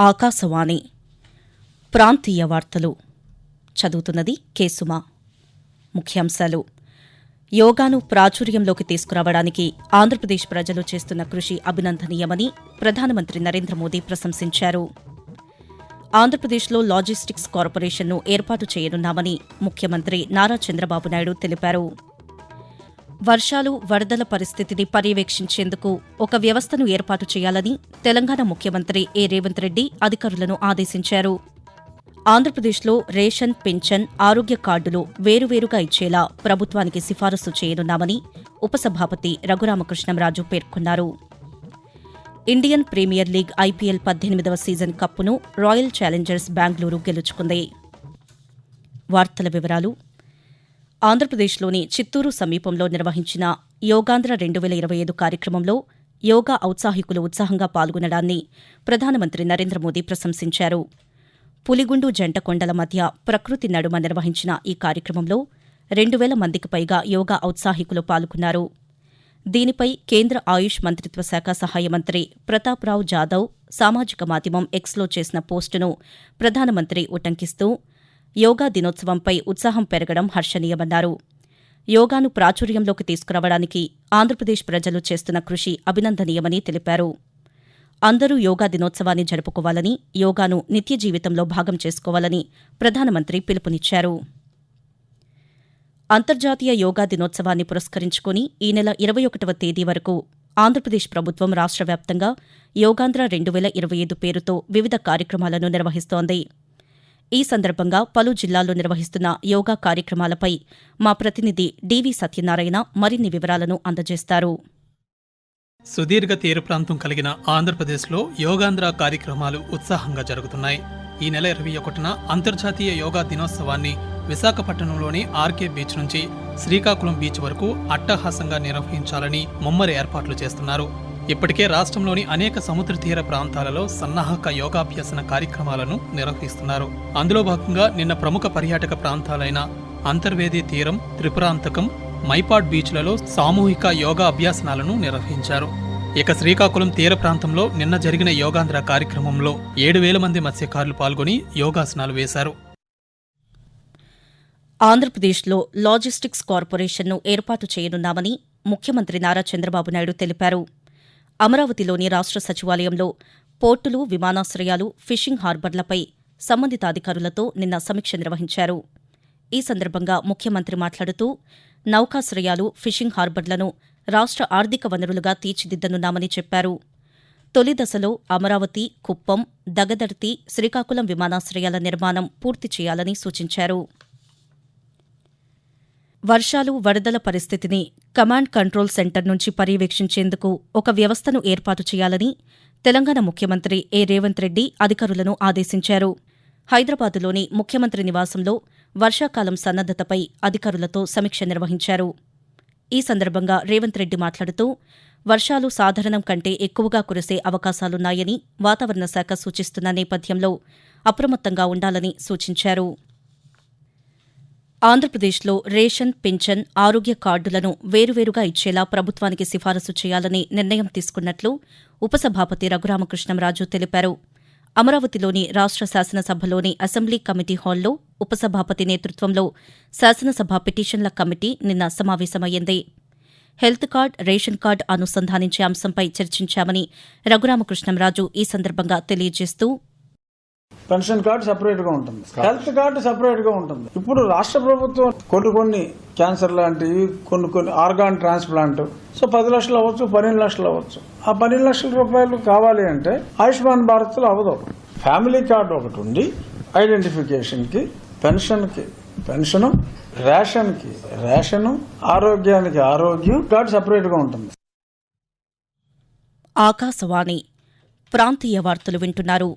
ఆకాశవాణి. ప్రాంతీయ వార్తలు. చదువుతున్నది కేసుమా ముఖ్యాంశాలు. యోగాను ప్రాచుర్యంలోకి తీసుకురావడానికి ఆంధ్రప్రదేశ్ ప్రజలు చేస్తున్న కృషి అభినందనీయమని ప్రధానమంత్రి నరేంద్ర మోదీ ప్రశంసించారు. ఆంధ్రప్రదేశ్లో లాజిస్టిక్స్ కార్పొరేషన్ను ఏర్పాటు చేయనున్నామని ముఖ్యమంత్రి నారా చంద్రబాబు నాయుడు తెలిపారు. వర్షాలు వరదల పరిస్థితిని పర్యవేక్షించేందుకు ఒక వ్యవస్థను ఏర్పాటు చేయాలని తెలంగాణ ముఖ్యమంత్రి ఏ. రేవంత్ రెడ్డి అధికారులను ఆదేశించారు. ఆంధ్రప్రదేశ్లో రేషన్ పింఛన్ ఆరోగ్య కార్డులు వేరువేరుగా ఇచ్చేలా ప్రభుత్వానికి సిఫారసు చేయనున్నామని ఉపసభాపతి రఘురామకృష్ణంరాజు పేర్కొన్నారు. ఇండియన్ ప్రీమియర్ లీగ్ ఐపీఎల్ పద్దెనిమిదవ సీజన్ కప్పును రాయల్ ఛాలెంజర్స్ బెంగళూరు గెలుచుకుంది. వార్తల వివరాలు ఆంధ్రప్రదేశ్లోని చిత్తూరు సమీపంలో నిర్వహించిన యోగాంధ్ర రెండు వేల ఇరవై ఐదు కార్యక్రమంలో యోగా ఔత్సాహికులు ఉత్సాహంగా పాల్గొనడాన్ని ప్రధానమంత్రి నరేంద్ర మోదీ ప్రశంసించారు. పులిగుండు జంట కొండల మధ్య ప్రకృతి నడుమ నిర్వహించిన ఈ కార్యక్రమంలో రెండు వేల మందికి పైగా యోగా ఔత్సాహికులు పాల్గొన్నారు. దీనిపై కేంద్ర ఆయుష్ మంత్రిత్వ శాఖ సహాయ మంత్రి ప్రతాప్రావు జాదవ్ సామాజిక మాధ్యమం ఎక్స్లో చేసిన పోస్టును ప్రధానమంత్రి ఉటంకిస్తూ యోగా దినోత్సవంపై ఉత్సాహం పెరగడం హర్షణీయమన్నారు. యోగాను ప్రాచుర్యంలోకి తీసుకురావడానికి ఆంధ్రప్రదేశ్ ప్రజలు చేస్తున్న కృషి అభినందనీయమని తెలిపారు. అందరూ యోగా దినోత్సవాన్ని జరుపుకోవాలని యోగాను నిత్య జీవితంలో భాగం చేసుకోవాలని ప్రధానమంత్రి పిలుపునిచ్చారు. అంతర్జాతీయ యోగా దినోత్సవాన్ని పురస్కరించుకుని ఈ నెల ఇరవై ఒకటవ తేదీ వరకు ఆంధ్రప్రదేశ్ ప్రభుత్వం రాష్ట్ర వ్యాప్తంగా యోగాంధ్ర రెండు వేల ఇరవై ఐదు పేరుతో వివిధ కార్యక్రమాలను నిర్వహిస్తోంది. ఈ సందర్భంగా పలు జిల్లాల్లో నిర్వహిస్తున్న యోగా కార్యక్రమాలపై మా ప్రతినిధి డివి సత్యనారాయణ మరిన్ని వివరాలను అందజేస్తారు. సుదీర్ఘ తీర ప్రాంతం కలిగిన ఆంధ్రప్రదేశ్లో యోగాంధ్ర కార్యక్రమాలు ఉత్సాహంగా జరుగుతున్నాయి. ఈ నెల ఇరవై ఒకటిన అంతర్జాతీయ యోగా దినోత్సవాన్ని విశాఖపట్నంలోని ఆర్కే బీచ్ నుంచి శ్రీకాకుళం బీచ్ వరకు అట్టహాసంగా నిర్వహించాలని ముమ్మర ఏర్పాట్లు చేస్తున్నారు. ఇప్పటికే రాష్ట్రంలోని అనేక సముద్ర తీర ప్రాంతాలలో సన్నాహక యోగాభ్యసన కార్యక్రమాలను నిర్వహిస్తున్నారు. అందులో భాగంగా నిన్న ప్రముఖ పర్యాటక ప్రాంతాలైన అంతర్వేది తీరం త్రిపురాంతకం మైపాడ్ బీచ్లలో సామూహిక యోగా అభ్యాసనాలను నిర్వహించారు. ఇక శ్రీకాకుళం తీర ప్రాంతంలో నిన్న జరిగిన యోగాంధ్ర కార్యక్రమంలో ఏడు వేల మంది మత్స్యకారులు పాల్గొని యోగాసనాలు వేశారు. ఆంధ్రప్రదేశ్లో లాజిస్టిక్స్ కార్పొరేషన్ను ఏర్పాటు చేయనున్నామని ముఖ్యమంత్రి నారా చంద్రబాబు నాయుడు తెలిపారు. అమరావతిలోని రాష్ట్ర సచివాలయంలో పోర్టులు విమానాశ్రయాలు ఫిషింగ్ హార్బర్లపై సంబంధిత అధికారులతో నిన్న సమీక్ష నిర్వహించారు. ఈ సందర్భంగా ముఖ్యమంత్రి మాట్లాడుతూ నౌకాశ్రయాలు ఫిషింగ్ హార్బర్లను రాష్ట్ర ఆర్థిక వనరులుగా తీర్చిదిద్దనున్నామని చెప్పారు. తొలి దశలో అమరావతి కుప్పం దగదర్తి శ్రీకాకుళం విమానాశ్రయాల నిర్మాణం పూర్తి చేయాలని సూచించారు. వర్షాలు వరదల పరిస్థితిని కమాండ్ కంట్రోల్ సెంటర్ నుంచి పర్యవేక్షించేందుకు ఒక వ్యవస్థను ఏర్పాటు చేయాలని తెలంగాణ ముఖ్యమంత్రి ఏ. రేవంత్ రెడ్డి అధికారులను ఆదేశించారు. హైదరాబాదులోని ముఖ్యమంత్రి నివాసంలో వర్షాకాలం సన్నద్దతపై అధికారులతో సమీక్ష నిర్వహించారు. ఈ సందర్భంగా రేవంత్ రెడ్డి మాట్లాడుతూ వర్షాలు సాధారణం కంటే ఎక్కువగా కురిసే అవకాశాలున్నాయని వాతావరణ శాఖ సూచిస్తున్న నేపథ్యంలో అప్రమత్తంగా ఉండాలని సూచించారు. ఆంధ్రప్రదేశ్లో రేషన్ పింఛన్ ఆరోగ్య కార్డులను వేరువేరుగా ఇచ్చేలా ప్రభుత్వానికి సిఫారసు చేయాలని నిర్ణయం తీసుకున్నట్లు ఉపసభాపతి రఘురామకృష్ణంరాజు తెలిపారు. అమరావతిలోని రాష్ట్ర శాసనసభలోని అసెంబ్లీ కమిటీ హాల్లో ఉపసభాపతి నేతృత్వంలో శాసనసభ పిటిషన్ల కమిటీ నిన్న సమావేశమయ్యింది. హెల్త్ కార్డ్ రేషన్ కార్డ్ అనుసంధానించే అంశంపై చర్చించామని రఘురామకృష్ణంరాజు ఈ సందర్భంగా తెలియజేస్తూ పెన్షన్ కార్డు సపరేట్గా ఉంటుంది. హెల్త్ కార్డు సపరేట్గా ఉంటుంది. ఇప్పుడు రాష్ట్ర ప్రభుత్వం కొన్ని కొన్ని క్యాన్సర్ లాంటివి కొన్ని కొన్ని ఆర్గాన్ ట్రాన్స్ప్లాంట్. సో పది లక్షలు అవ్వచ్చు పన్నెండు లక్షలు అవ్వచ్చు. ఆ పన్నెండు లక్షల రూపాయలు కావాలి అంటే ఆయుష్మాన్ భారత్లో అవ్వదు. ఫ్యామిలీ కార్డు ఒకటి ఉండి ఐడెంటిఫికేషన్కి పెన్షన్కి పెన్షన్ రేషన్కి రేషన్ ఆరోగ్యానికి ఆరోగ్యం కార్డు సపరేట్గా ఉంటుంది. ఆకాశవాణి ప్రాంతీయ వార్తలు వింటున్నారు.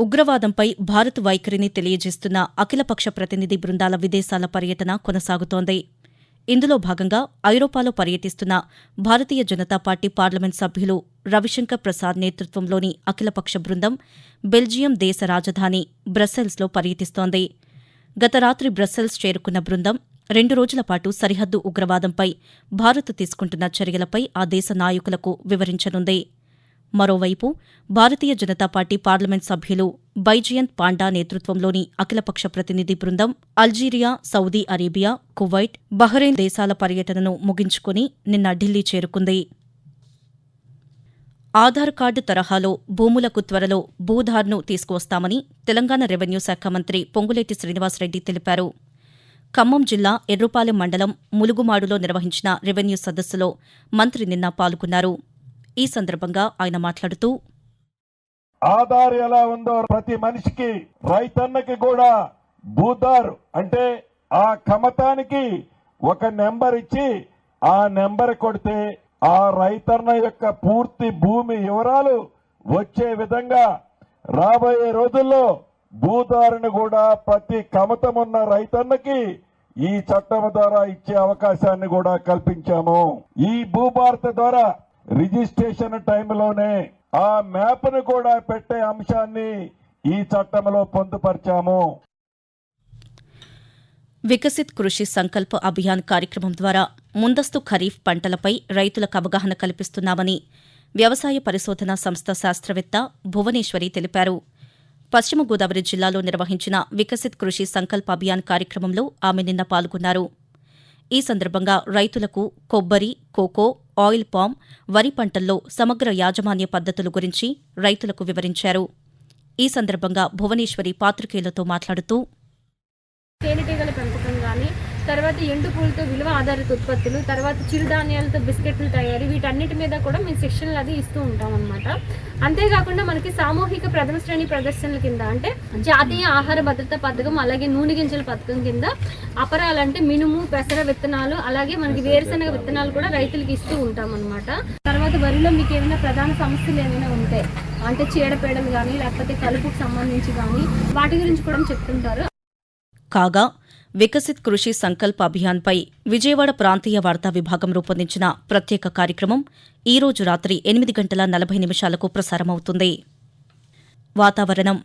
ఉగ్రవాదంపై భారత్ వైఖరిని తెలియజేస్తున్న అఖిలపక్ష ప్రతినిధి బృందాల విదేశాల పర్యటన కొనసాగుతోంది. ఇందులో భాగంగా ఐరోపాలో పర్యటిస్తున్న భారతీయ జనతా పార్టీ పార్లమెంట్ సభ్యులు రవిశంకర్ ప్రసాద్ నేతృత్వంలోని అఖిలపక్ష బృందం బెల్జియం దేశ రాజధాని బ్రస్సెల్స్లో పర్యటిస్తోంది. గత రాత్రి బ్రస్సెల్స్ చేరుకున్న బృందం రెండు రోజుల పాటు సరిహద్దు ఉగ్రవాదంపై భారత్ తీసుకుంటున్న చర్యలపై ఆ దేశ నాయకులకు వివరించనుంది. మరోవైపు భారతీయ జనతా పార్టీ పార్లమెంట్ సభ్యులు బైజయంత్ పాండా నేతృత్వంలోని అఖిలపక్ష ప్రతినిధి బృందం Algeria Saudi Arabia Kuwait Bahrain దేశాల పర్యటనను ముగించుకుని నిన్న ఢిల్లీ చేరుకుంది. ఆధార్ కార్డు తరహాలో భూములకు త్వరలో భూధార్ను తీసుకువస్తామని తెలంగాణ రెవెన్యూ శాఖ మంత్రి పొంగులేటి శ్రీనివాసరెడ్డి తెలిపారు. ఖమ్మం జిల్లా ఎర్రుపాలెం మండలం ములుగుమాడులో నిర్వహించిన రెవెన్యూ సదస్సులో మంత్రి నిన్న పాల్గొన్నారు. ఈ సందర్భంగా ఆయన మాట్లాడుతూ ఆధార్ ఎలా ఉందో ప్రతి మనిషికి రైతన్నకి కూడా భూదార్. అంటే ఆ కమతానికి ఒక నెంబర్ ఇచ్చి ఆ నెంబర్ కొడితే ఆ రైతన్న యొక్క పూర్తి భూమి వివరాలు వచ్చే విధంగా రాబోయే రోజుల్లో భూదారుని కూడా ప్రతి కమతం ఉన్న రైతన్నకి ఈ చట్టం ద్వారా ఇచ్చే అవకాశాన్ని కూడా కల్పించాము. ఈ భూభారత ద్వారా రిజిస్ట్రేషన్ టైంలోనే ఆ మ్యాప్ను కూడా పెట్టే అంశాన్ని ఈ చట్టంలో పొందుపరిచాము. వికసిత్ కృషి సంకల్ప అభియాన్ కార్యక్రమం ద్వారా ముందస్తు ఖరీఫ్ పంటలపై రైతులకు అవగాహన కల్పిస్తున్నామని వ్యవసాయ పరిశోధనా సంస్థ శాస్త్రవేత్త భువనేశ్వరి తెలిపారు. పశ్చిమ గోదావరి జిల్లాలో నిర్వహించిన వికసిత్ కృషి సంకల్ప అభియాన్ కార్యక్రమంలో ఆమె నిన్న పాల్గొన్నారు. ఈ సందర్భంగా రైతులకు కొబ్బరి కోకో ఆయిల్ పామ్ వరి పంటల్లో సమగ్ర యాజమాన్య పద్ధతుల గురించి రైతులకు వివరించారు. ఈ సందర్భంగా భువనేశ్వరి పాత్రికేయులతో మాట్లాడుతూ తేనెటీగల పెంపకం కానీ తర్వాత ఎండు పూలతో విలువ ఆధారిత ఉత్పత్తులు తర్వాత చిరుధాన్యాలతో బిస్కెట్లు తయారీ వీటన్నిటి మీద కూడా మేము శిక్షణలు అది ఇస్తూ ఉంటాం అనమాట అంతేకాకుండా మనకి సామూహిక ప్రథమ శ్రేణి ప్రదర్శనల కింద అంటే జాతీయ ఆహార భద్రత పథకం అలాగే నూనె గింజల పథకం కింద అపరాలంటే మినుము పెసర విత్తనాలు అలాగే మనకి వేరుశనగ విత్తనాలు కూడా రైతులకు ఇస్తూ ఉంటాం అనమాట తర్వాత వరిలో మీకు ఏమైనా ప్రధాన సమస్యలు ఏమైనా ఉంటే అంటే చీడపీడలు కానీ లేకపోతే కలుపుకు సంబంధించి కానీ వాటి గురించి కూడా చెప్తుంటారు. కాగా వికసిత్ కృషి సంకల్ప్ అభియాన్పై విజయవాడ ప్రాంతీయ వార్తా విభాగం రూపొందించిన ప్రత్యేక కార్యక్రమం ఈ రోజు రాత్రి ఎనిమిది గంటల నలభై నిమిషాలకు ప్రసారమవుతుంది. వాతావరణం.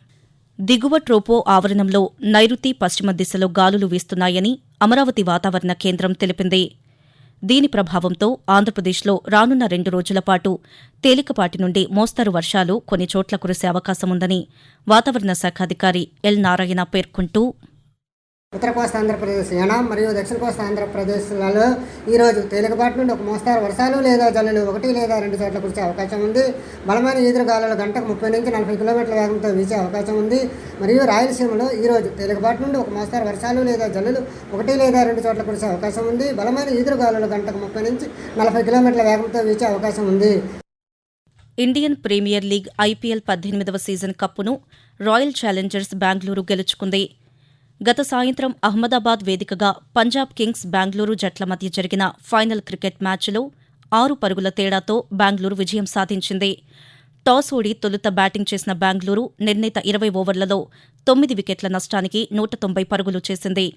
దిగువ ట్రోపో ఆవరణంలో నైరుతి పశ్చిమ దిశలో గాలులు వీస్తున్నాయని అమరావతి వాతావరణ కేంద్రం తెలిపింది. దీని ప్రభావంతో ఆంధ్రప్రదేశ్లో రానున్న రెండు రోజుల పాటు తేలికపాటి నుండి మోస్తరు వర్షాలు కొన్ని చోట్ల కురిసే అవకాశముందని వాతావరణ శాఖ అధికారి ఎల్ నారాయణ పేర్కొంటూ ఉత్తర కోస్తా ఆంధ్రప్రదేశ్ యానాం మరియు దక్షిణ కోస్తా ఆంధ్రప్రదేశ్లలో ఈరోజు తేలికపాటి నుండి ఒక మోస్తారు వర్షాలు లేదా జల్లులు ఒకటి లేదా రెండు చోట్ల కురిసే అవకాశం ఉంది. బలమైన ఈదురుగాలులు గంటకు ముప్పై నుంచి నలభై కిలోమీటర్ల వేగంతో వీచే అవకాశం ఉంది. మరియు రాయలసీమలో ఈరోజు తేలికపాటి నుండి ఒక మోస్తారు వర్షాలు లేదా జల్లులు ఒకటి లేదా రెండు చోట్ల కురిసే అవకాశం ఉంది. బలమైన ఈదురుగాలులు గంటకు ముప్పై నుంచి నలభై కిలోమీటర్ల వేగంతో వీచే అవకాశం ఉంది. ఇండియన్ ప్రీమియర్ లీగ్ ఐపీఎల్ పద్దెనిమిదవ సీజన్ కప్పును రాయల్ ఛాలెంజర్స్ బెంగళూరు గెలుచుకుంది. గత సాయంత్రం అహ్మదాబాద్ వేదికగా పంజాబ్ కింగ్స్ బెంగళూరు జట్ల మధ్య జరిగిన ఫైనల్ క్రికెట్ మ్యాచ్లో ఆరు పరుగుల తేడాతో బెంగళూరు విజయం సాధించింది. టాస్ ఓడి తొలుత బ్యాటింగ్ చేసిన బెంగళూరు నిర్ణీత ఇరవై ఓవర్లలో తొమ్మిది వికెట్ల నష్టానికి నూట తొంభై పరుగులు చేసింది.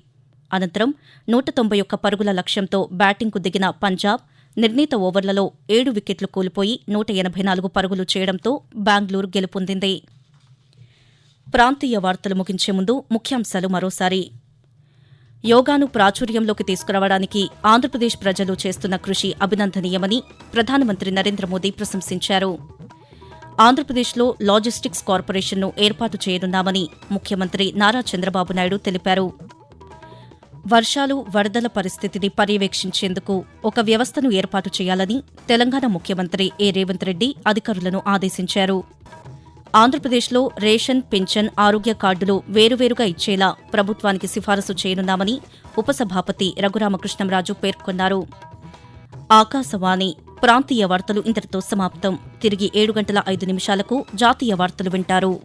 అనంతరం నూట తొంభై ఒక్క పరుగుల లక్ష్యంతో బ్యాటింగ్కు దిగిన పంజాబ్ నిర్ణీత ఓవర్లలో ఏడు వికెట్లు కోల్పోయి నూట ఎనభై నాలుగు పరుగులు చేయడంతో బెంగళూరు గెలుపొందింది. ప్రాంతీయ వార్తలు ముగించే ముందు ముఖ్యాంశాలు మరోసారి. యోగాను ప్రాచుర్యంలోకి తీసుకురావడానికి ఆంధ్రప్రదేశ్ ప్రజలు చేస్తున్న కృషి అభినందనీయమని ప్రధానమంత్రి నరేంద్ర మోదీ ప్రశంసించారు. ఆంధ్రప్రదేశ్లో లాజిస్టిక్స్ కార్పొరేషన్ను ఏర్పాటు చేయనున్నామని ముఖ్యమంత్రి నారా చంద్రబాబు నాయుడు తెలిపారు. వర్షాలు వరదల పరిస్థితిని పర్యవేక్షించేందుకు ఒక వ్యవస్థను ఏర్పాటు చేయాలని తెలంగాణ ముఖ్యమంత్రి ఏ. రేవంత్ రెడ్డి అధికారులను ఆదేశించారు. ఆంధ్రప్రదేశ్లో రేషన్ పింఛన్ ఆరోగ్య కార్డులు వేరువేరుగా ఇచ్చేలా ప్రభుత్వానికి సిఫారసు చేయనున్నామని ఉపసభాపతి రఘురామకృష్ణంరాజు పేర్కొన్నారు. ఆకాశవాణి ప్రాంతీయ వార్తలు ఇంతటితో సమాప్తం. తిరిగి ఏడు గంటల ఐదు నిమిషాలకు జాతీయ వార్తలు వింటారు.